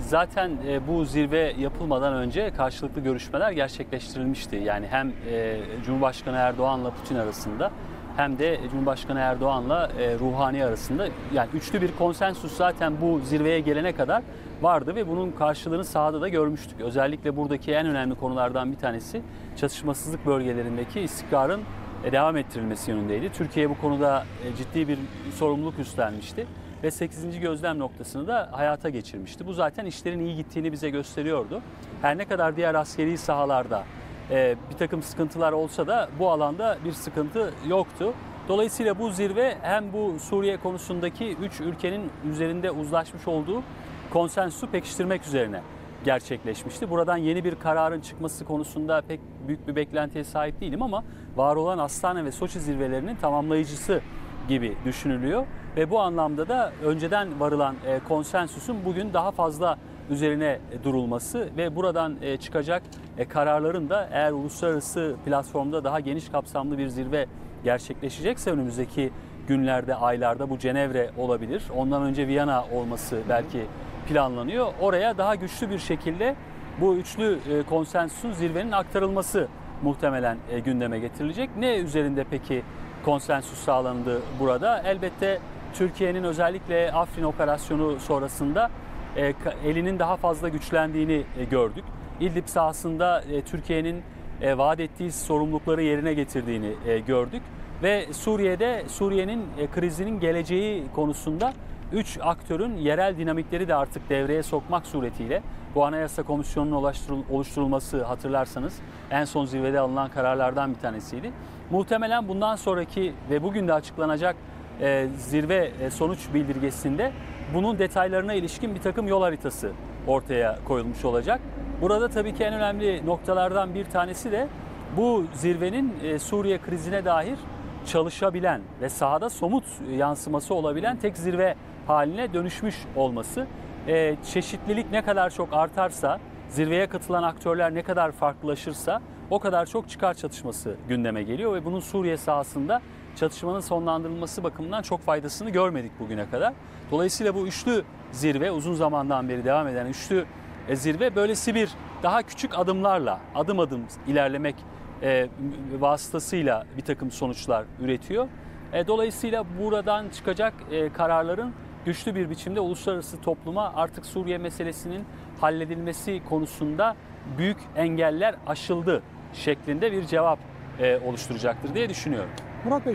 zaten e, bu zirve yapılmadan önce karşılıklı görüşmeler gerçekleştirilmişti. Yani hem e, Cumhurbaşkanı Erdoğan'la Putin arasında hem de Cumhurbaşkanı Erdoğan'la e, Ruhani arasında yani üçlü bir konsensus zaten bu zirveye gelene kadar vardı ve bunun karşılığını sahada da görmüştük. Özellikle buradaki en önemli konulardan bir tanesi çatışmasızlık bölgelerindeki istikrarın e, devam ettirilmesi yönündeydi. Türkiye bu konuda ciddi bir sorumluluk üstlenmişti ve 8. gözlem noktasını da hayata geçirmişti. Bu zaten işlerin iyi gittiğini bize gösteriyordu. Her ne kadar diğer askeri sahalarda e, bir takım sıkıntılar olsa da bu alanda bir sıkıntı yoktu. Dolayısıyla bu zirve hem bu Suriye konusundaki üç ülkenin üzerinde uzlaşmış olduğu konsensusu pekiştirmek üzerine gerçekleşmişti. Buradan yeni bir kararın çıkması konusunda pek büyük bir beklentiye sahip değilim ama var olan Astana ve Soçi zirvelerinin tamamlayıcısı gibi düşünülüyor. Ve bu anlamda da önceden varılan e, konsensusun bugün daha fazla üzerine e, durulması ve buradan e, çıkacak kararların da eğer uluslararası platformda daha geniş kapsamlı bir zirve gerçekleşecekse önümüzdeki günlerde, aylarda bu Cenevre olabilir. Ondan önce Viyana olması belki planlanıyor. Oraya daha güçlü bir şekilde bu üçlü konsensusun zirvenin aktarılması muhtemelen gündeme getirilecek. Ne üzerinde peki konsensus sağlandı burada? Elbette Türkiye'nin özellikle Afrin operasyonu sonrasında e, elinin daha fazla güçlendiğini e, gördük. İdlib sahasında e, Türkiye'nin vaat ettiği sorumlulukları yerine getirdiğini gördük. Ve Suriye'de Suriye'nin krizinin geleceği konusunda üç aktörün yerel dinamikleri de artık devreye sokmak suretiyle bu Anayasa Komisyonu'nun oluşturul- oluşturulması hatırlarsanız en son zirvede alınan kararlardan bir tanesiydi. Muhtemelen bundan sonraki ve bugün de açıklanacak e, zirve e, sonuç bildirgesinde bunun detaylarına ilişkin bir takım yol haritası ortaya koyulmuş olacak. Burada tabii ki en önemli noktalardan bir tanesi de bu zirvenin e, Suriye krizine dair çalışabilen ve sahada somut yansıması olabilen tek zirve haline dönüşmüş olması. E, çeşitlilik ne kadar çok artarsa, zirveye katılan aktörler ne kadar farklılaşırsa o kadar çok çıkar çatışması gündeme geliyor ve bunun Suriye sahasında çatışmanın sonlandırılması bakımından çok faydasını görmedik bugüne kadar. Dolayısıyla bu üçlü zirve uzun zamandan beri devam eden üçlü e, zirve böylesi bir daha küçük adımlarla adım adım ilerlemek e, vasıtasıyla bir takım sonuçlar üretiyor. E, dolayısıyla buradan çıkacak e, kararların güçlü bir biçimde uluslararası topluma artık Suriye meselesinin halledilmesi konusunda büyük engeller aşıldı şeklinde bir cevap oluşturacaktır diye düşünüyorum. Murat Bey